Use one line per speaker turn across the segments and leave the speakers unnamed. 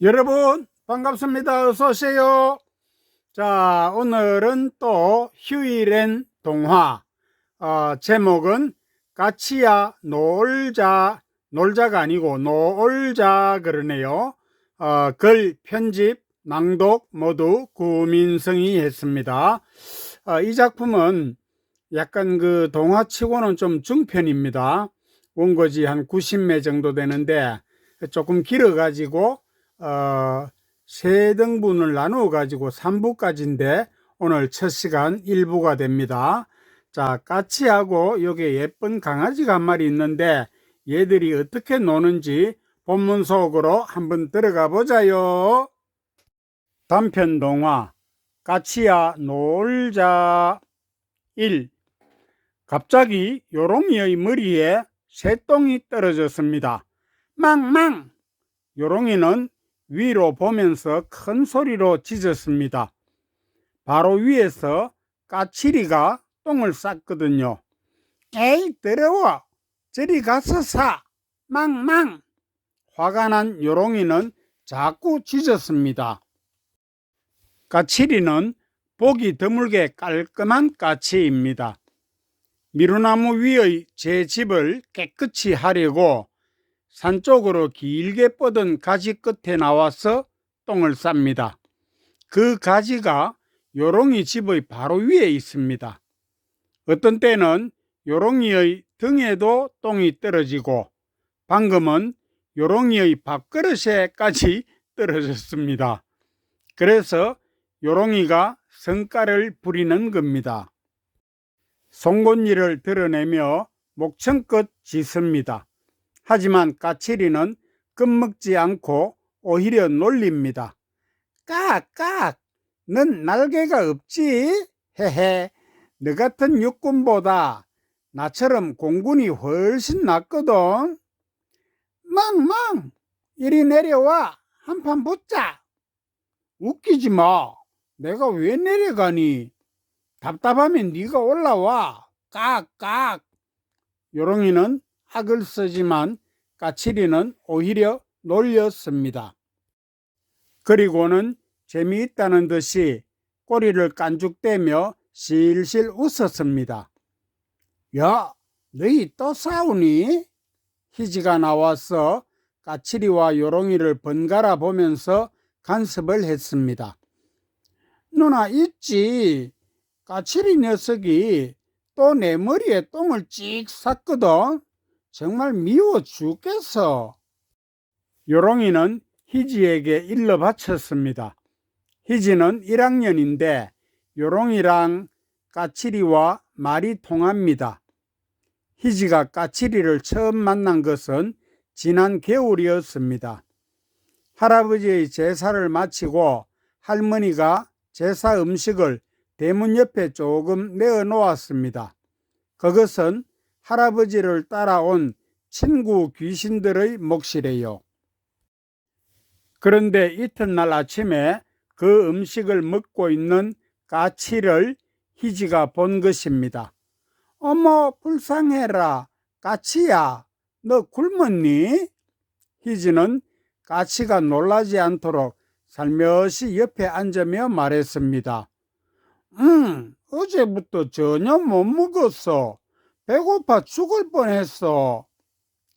여러분 반갑습니다. 어서 오세요. 자 오늘은 또 휴일엔 동화 어, 제목은 까치야 놀자 놀자가 아니고 놀자 그러네요. 어, 글 편집 낭독 모두 구민성이 했습니다. 어, 이 작품은 약간 그 동화치고는 좀 중편입니다. 원고지 한 90매 정도 되는데 조금 길어 가지고 어, 세 등분을 나누어 가지고 3부까지인데 오늘 첫 시간 1부가 됩니다. 자, 까치하고 여기 예쁜 강아지가 한 마리 있는데 얘들이 어떻게 노는지 본문 속으로 한번 들어가 보자요. 단편 동화 까치야 놀자 1 갑자기 요롱이의 머리에 새똥이 떨어졌습니다. 망망! 요롱이는 위로 보면서 큰 소리로 짖었습니다. 바로 위에서 까치리가 똥을 쌌거든요. 에이, 더러워! 저리 가서 사! 망망! 화가 난 요롱이는 자꾸 짖었습니다. 까치리는 보기 드물게 깔끔한 까치입니다. 미루나무 위의 제 집을 깨끗이 하려고 산 쪽으로 길게 뻗은 가지 끝에 나와서 똥을 쌉니다. 그 가지가 요롱이 집의 바로 위에 있습니다. 어떤 때는 요롱이의 등에도 똥이 떨어지고 방금은 요롱이의 밥그릇에까지 떨어졌습니다. 그래서 요롱이가 성깔을 부리는 겁니다. 송곳니를 드러내며 목청껏 짖습니다. 하지만 까치리는 겁먹지 않고 오히려 놀립니다. 깍깍! 넌 날개가 없지? 헤헤. 너 같은 육군보다 나처럼 공군이 훨씬 낫거든. 멍멍! 이리 내려와. 한판 붙자. 웃기지 마. 내가 왜 내려가니? 답답하면 네가 올라와. 깍깍. 요롱이는 악을 쓰지만 까치리는 오히려 놀렸습니다. 그리고는 재미있다는 듯이 꼬리를 깐죽대며 실실 웃었습니다. 야, 너희 또 싸우니? 희지가 나와서 까치리와 요롱이를 번갈아 보면서 간섭을 했습니다. 누나 있지. 까칠이 녀석이 또 내 머리에 똥을 찍 쌌거든. 정말 미워 죽겠어. 요롱이는 희지에게 일러 바쳤습니다. 희지는 1학년인데 요롱이랑 까칠이와 말이 통합니다. 희지가 까칠이를 처음 만난 것은 지난 겨울이었습니다. 할아버지의 제사를 마치고 할머니가 제사 음식을 대문 옆에 조금 내어 놓았습니다. 그것은 할아버지를 따라온 친구 귀신들의 몫이래요. 그런데 이튿날 아침에 그 음식을 먹고 있는 까치를 희지가 본 것입니다. 어머, 불쌍해라. 까치야, 너 굶었니? 희지는 까치가 놀라지 않도록 살며시 옆에 앉으며 말했습니다. 응, 어제부터 전혀 못 먹었어. 배고파 죽을 뻔했어.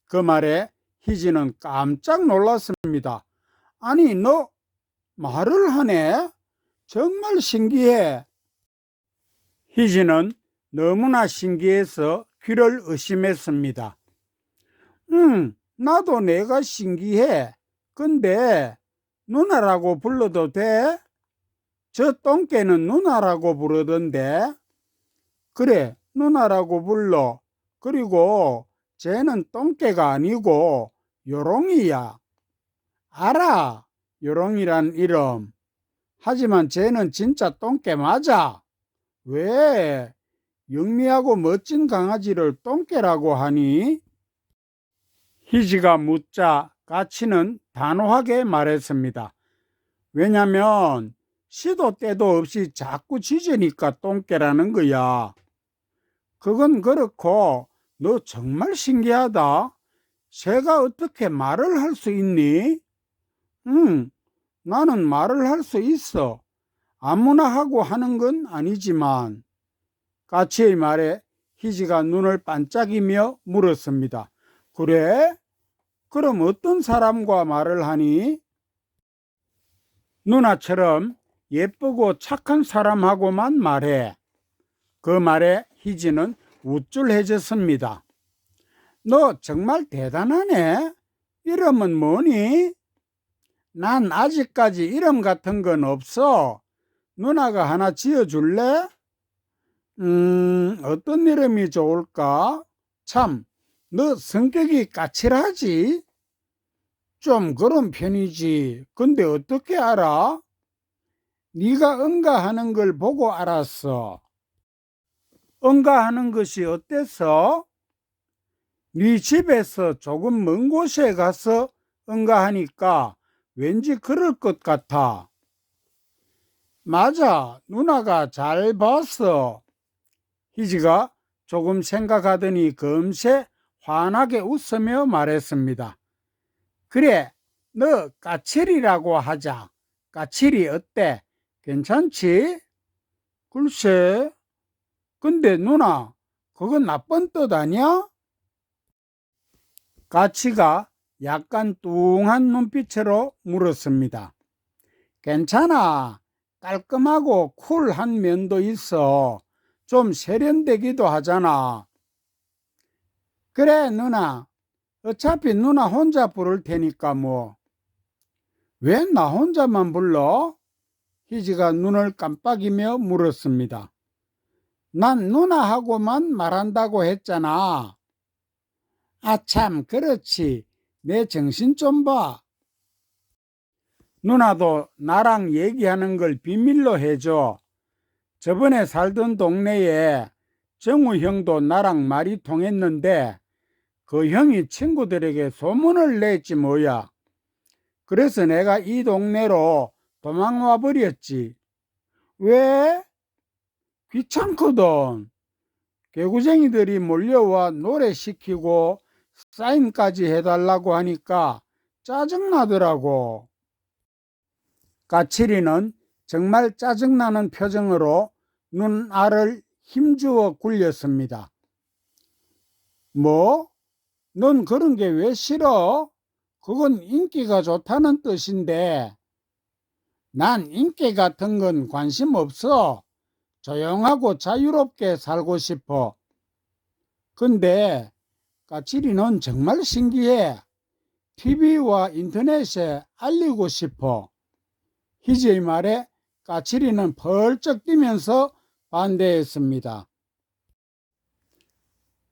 그 말에 희지는 깜짝 놀랐습니다. 아니, 너 말을 하네? 정말 신기해. 희지는 너무나 신기해서 귀를 의심했습니다. 응, 나도 내가 신기해. 근데 누나라고 불러도 돼? 저 똥개는 누나라고 부르던데. 그래, 누나라고 불러. 그리고 쟤는 똥개가 아니고 요롱이야. 알아, 요롱이란 이름. 하지만 쟤는 진짜 똥개 맞아. 왜? 영리하고 멋진 강아지를 똥개라고 하니? 희지가 묻자 까치는 단호하게 말했습니다. 왜냐면 시도 때도 없이 자꾸 짖으니까 똥개라는 거야. 그건 그렇고 너 정말 신기하다. 새가 어떻게 말을 할 수 있니? 응, 나는 말을 할 수 있어. 아무나 하고 하는 건 아니지만 까치의 말에 희지가 눈을 반짝이며 물었습니다. 그래? 그럼 어떤 사람과 말을 하니? 누나처럼 예쁘고 착한 사람하고만 말해. 그 말에 희지는 우쭐해졌습니다. 너 정말 대단하네. 이름은 뭐니? 난 아직까지 이름 같은 건 없어. 누나가 하나 지어줄래? 음, 어떤 이름이 좋을까? 참, 너 성격이 까칠하지? 좀 그런 편이지. 근데 어떻게 알아? 네가 응가하는 걸 보고 알았어. 응가하는 것이 어때서? 네 집에서 조금 먼 곳에 가서 응가하니까 왠지 그럴 것 같아. 맞아, 누나가 잘 봤어. 희지가 조금 생각하더니 금세 환하게 웃으며 말했습니다. 그래, 너 까칠이라고 하자. 까칠이 어때? 괜찮지? 글쎄, 근데 누나, 그건 나쁜 뜻 아니야? 까치가 약간 뚱한 눈빛으로 물었습니다. 괜찮아. 깔끔하고 쿨한 면도 있어. 좀 세련되기도 하잖아. 그래, 누나. 어차피 누나 혼자 부를 테니까 뭐. 왜 나 혼자만 불러? 희지가 눈을 깜빡이며 물었습니다. 난 누나하고만 말한다고 했잖아. 아, 참, 그렇지. 내 정신 좀 봐. 누나도 나랑 얘기하는 걸 비밀로 해줘. 저번에 살던 동네에 정우 형도 나랑 말이 통했는데 그 형이 친구들에게 소문을 냈지 뭐야. 그래서 내가 이 동네로 도망와 버렸지. 왜? 귀찮거든. 개구쟁이들이 몰려와 노래 시키고 사인까지 해달라고 하니까 짜증나더라고. 까칠이는 정말 짜증나는 표정으로 눈알을 힘주어 굴렸습니다. 뭐? 넌 그런 게 왜 싫어? 그건 인기가 좋다는 뜻인데. 난 인기 같은 건 관심 없어. 조용하고 자유롭게 살고 싶어. 근데 까칠이는 정말 신기해. TV와 인터넷에 알리고 싶어. 희지의 말에 까칠이는 벌쩍 뛰면서 반대했습니다.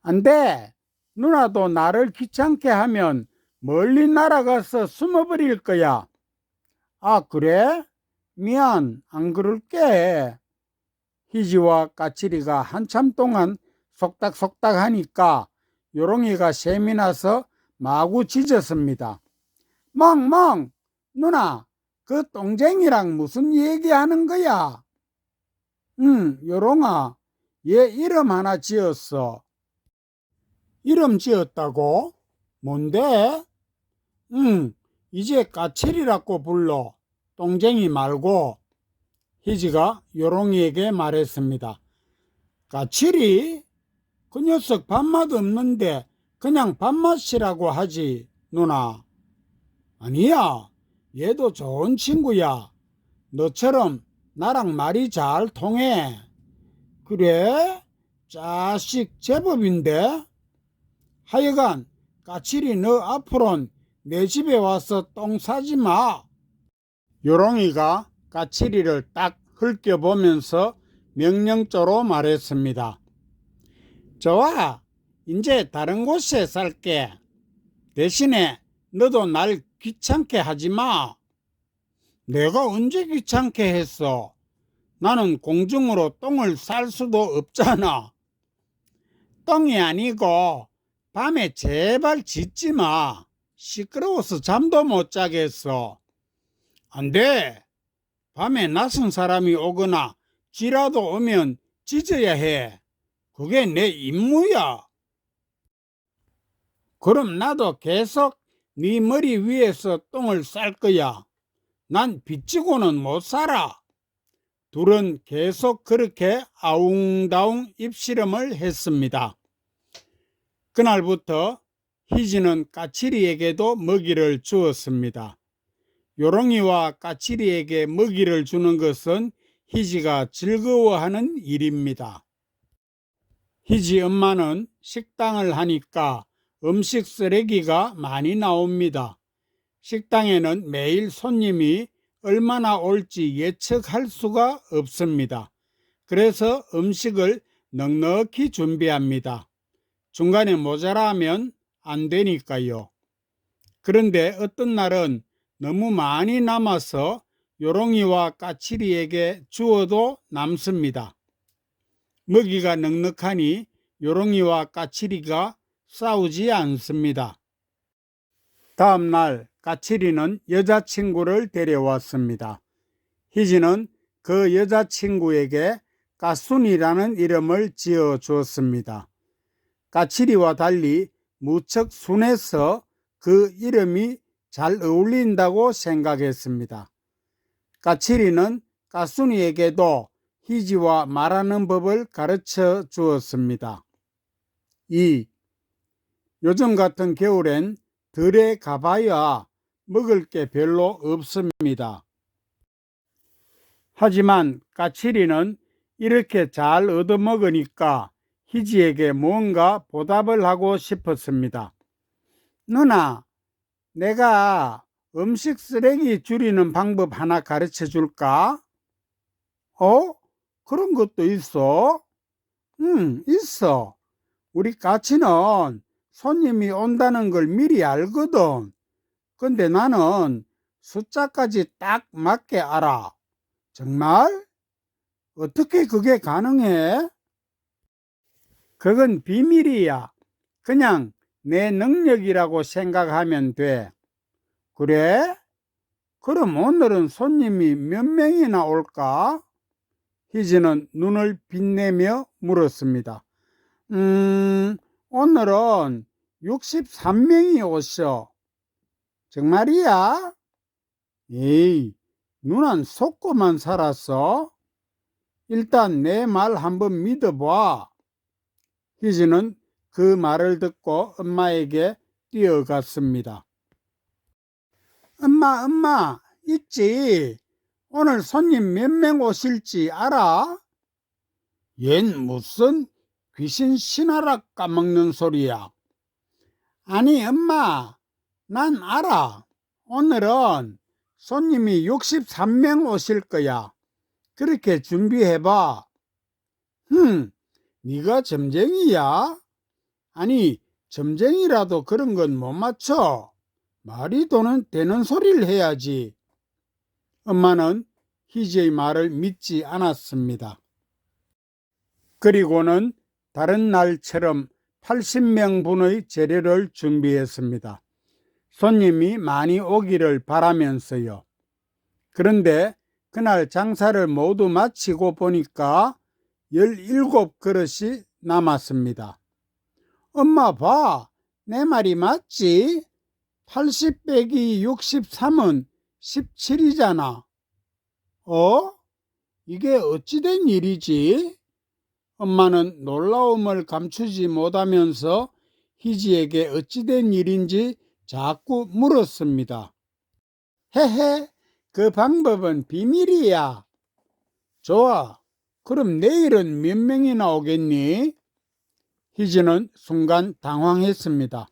안 돼! 누나도 나를 귀찮게 하면 멀리 날아가서 숨어버릴 거야. 아, 그래? 미안, 안 그럴게. 희지와 까칠이가 한참 동안 속닥속닥 하니까 요롱이가 셈이 나서 마구 짖었습니다. 멍멍! 누나, 그 똥쟁이랑 무슨 얘기하는 거야? 응, 요롱아, 얘 이름 하나 지었어. 이름 지었다고? 뭔데? 응, 이제 까칠이라고 불러. 똥쟁이 말고. 희지가 요롱이에게 말했습니다. 까칠이? 그 녀석 밥맛 없는데 그냥 밥맛이라고 하지, 누나. 아니야, 얘도 좋은 친구야. 너처럼 나랑 말이 잘 통해. 그래? 자식 제법인데? 하여간 까칠이 너 앞으론 내 집에 와서 똥 싸지 마. 요롱이가 까칠이를 딱 흘겨보면서 명령조로 말했습니다. 좋아. 이제 다른 곳에 살게. 대신에 너도 날 귀찮게 하지 마. 내가 언제 귀찮게 했어? 나는 공중으로 똥을 쌀 수도 없잖아. 똥이 아니고 밤에 제발 짖지 마. 시끄러워서 잠도 못 자겠어. 안 돼. 밤에 낯선 사람이 오거나 지라도 오면 짖어야 해. 그게 내 임무야. 그럼 나도 계속 네 머리 위에서 똥을 쌀 거야. 난 빚지고는 못 살아. 둘은 계속 그렇게 아웅다웅 입씨름을 했습니다. 그날부터 희지는 까칠이에게도 먹이를 주었습니다. 요롱이와 까칠이에게 먹이를 주는 것은 희지가 즐거워하는 일입니다. 희지 엄마는 식당을 하니까 음식 쓰레기가 많이 나옵니다. 식당에는 매일 손님이 얼마나 올지 예측할 수가 없습니다. 그래서 음식을 넉넉히 준비합니다. 중간에 모자라면 안 되니까요. 그런데 어떤 날은 너무 많이 남아서 요롱이와 까칠이에게 주어도 남습니다. 먹이가 넉넉하니 요롱이와 까칠이가 싸우지 않습니다. 다음 날 까칠이는 여자친구를 데려왔습니다. 희지는 그 여자친구에게 까순이라는 이름을 지어 주었습니다. 까칠이와 달리 무척 순해서 그 이름이 잘 어울린다고 생각했습니다. 까칠이는 까순이에게도 희지와 말하는 법을 가르쳐 주었습니다. 2. 요즘 같은 겨울엔 들에 가봐야 먹을 게 별로 없습니다. 하지만 까칠이는 이렇게 잘 얻어먹으니까 희지에게 무언가 보답을 하고 싶었습니다. 누나, 내가 음식 쓰레기 줄이는 방법 하나 가르쳐 줄까? 어? 그런 것도 있어? 응, 있어. 우리 까치는 손님이 온다는 걸 미리 알거든. 근데 나는 숫자까지 딱 맞게 알아. 정말? 어떻게 그게 가능해? 그건 비밀이야. 그냥 내 능력이라고 생각하면 돼. 그래? 그럼 오늘은 손님이 몇 명이나 올까? 희지는 눈을 빛내며 물었습니다. 음, 오늘은 63명이 오셔. 정말이야? 에이, 누난 속고만 살았어? 일단 내 말 한번 믿어봐. 희지는 그 말을 듣고 엄마에게 뛰어갔습니다. 엄마, 엄마, 있지? 오늘 손님 몇 명 오실지 알아? 얜 무슨 귀신 신하락 까먹는 소리야. 아니, 엄마, 난 알아. 오늘은 손님이 63명 오실 거야. 그렇게 준비해봐. 흠, 네가 점쟁이야? 아니, 점쟁이라도 그런 건 못 맞춰. 말이 도는 되는 소리를 해야지. 엄마는 희지의 말을 믿지 않았습니다. 그리고는 다른 날처럼 80명분의 재료를 준비했습니다. 손님이 많이 오기를 바라면서요. 그런데 그날 장사를 모두 마치고 보니까 17그릇이 남았습니다. 엄마 봐. 내 말이 맞지? 80 빼기 63은 17이잖아. 어? 이게 어찌된 일이지? 엄마는 놀라움을 감추지 못하면서 희지에게 어찌된 일인지 자꾸 물었습니다. 헤헤, 그 방법은 비밀이야. 좋아. 그럼 내일은 몇 명이나 오겠니? 희지는 순간 당황했습니다.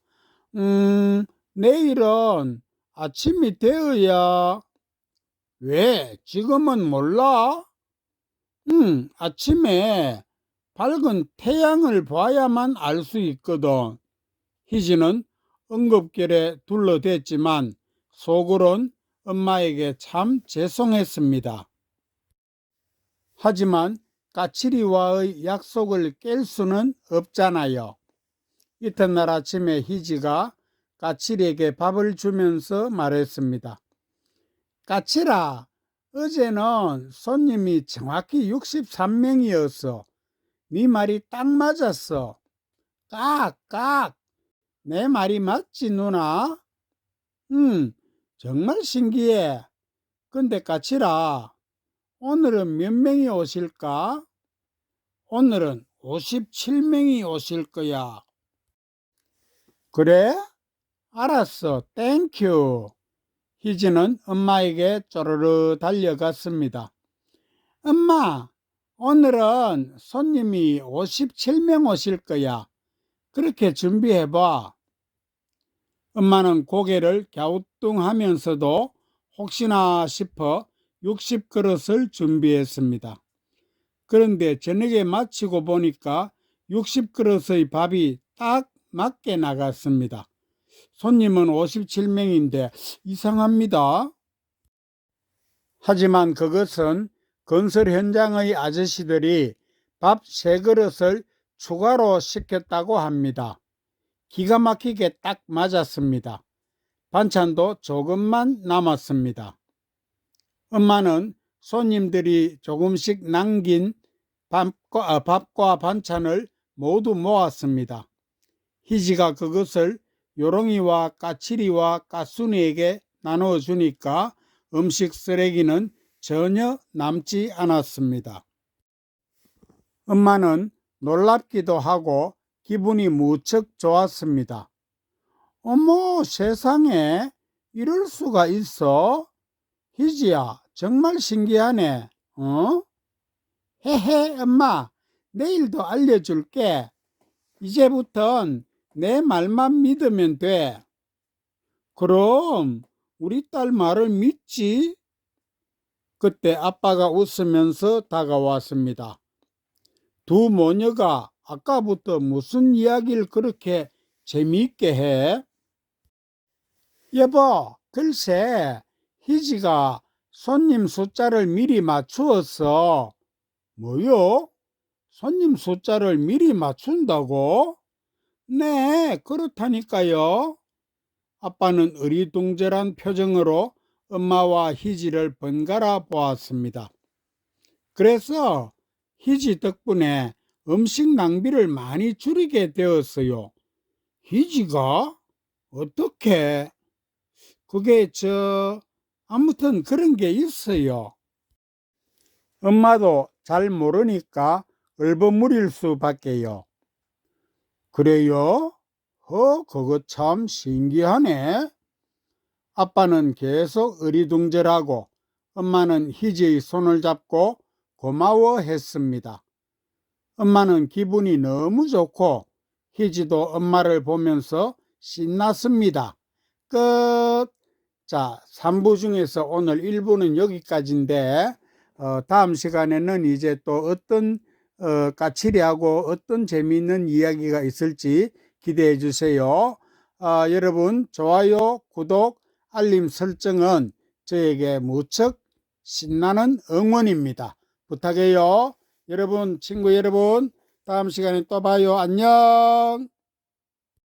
음, 내일은 아침이 되어야. 왜? 지금은 몰라? 응, 아침에 밝은 태양을 봐야만 알 수 있거든. 희지는 응급결에 둘러댔지만 속으론 엄마에게 참 죄송했습니다. 하지만 까칠이와의 약속을 깰 수는 없잖아요. 이튿날 아침에 희지가 까칠이에게 밥을 주면서 말했습니다. 까칠아, 어제는 손님이 정확히 63명이었어. 네 말이 딱 맞았어. 깍, 깍. 내 말이 맞지, 누나? 응, 정말 신기해. 근데 까칠아, 오늘은 몇 명이 오실까? 오늘은 57명이 오실 거야. 그래? 알았어. 땡큐. 희지는 엄마에게 쪼르르 달려갔습니다. 엄마, 오늘은 손님이 57명 오실 거야. 그렇게 준비해봐. 엄마는 고개를 갸우뚱하면서도 혹시나 싶어 60그릇을 준비했습니다. 그런데 저녁에 마치고 보니까 60그릇의 밥이 딱 맞게 나갔습니다. 손님은 57명인데 이상합니다. 하지만 그것은 건설 현장의 아저씨들이 밥 세 그릇을 추가로 시켰다고 합니다. 기가 막히게 딱 맞았습니다. 반찬도 조금만 남았습니다. 엄마는 손님들이 조금씩 남긴 밥과, 아, 밥과 반찬을 모두 모았습니다. 희지가 그것을 요롱이와 까칠이와 까순이에게 나눠주니까 음식 쓰레기는 전혀 남지 않았습니다. 엄마는 놀랍기도 하고 기분이 무척 좋았습니다. 어머 세상에 이럴 수가 있어? 희지야 정말 신기하네. 어? 헤헤 엄마 내일도 알려줄게. 이제부턴 내 말만 믿으면 돼. 그럼 우리 딸 말을 믿지? 그때 아빠가 웃으면서 다가왔습니다. 두 모녀가 아까부터 무슨 이야기를 그렇게 재미있게 해? 여보, 글쎄, 희지가 손님 숫자를 미리 맞추었어. 뭐요? 손님 숫자를 미리 맞춘다고? 네, 그렇다니까요. 아빠는 어리둥절한 표정으로 엄마와 희지를 번갈아 보았습니다. 그래서 희지 덕분에 음식 낭비를 많이 줄이게 되었어요. 희지가? 어떻게? 그게 저, 아무튼 그런 게 있어요. 엄마도 잘 모르니까 얼버무릴 수밖에요. 그래요? 어, 그거 참 신기하네. 아빠는 계속 어리둥절하고 엄마는 희지의 손을 잡고 고마워했습니다. 엄마는 기분이 너무 좋고 희지도 엄마를 보면서 신났습니다. 끝. 자, 3부 중에서 오늘 1부는 여기까지인데 어, 다음 시간에는 이제 또 어떤 어, 까칠이하고 어떤 재미있는 이야기가 있을지 기대해 주세요. 아, 여러분 좋아요, 구독, 알림 설정은 저에게 무척 신나는 응원입니다. 부탁해요. 여러분, 친구 여러분, 다음 시간에 또 봐요. 안녕.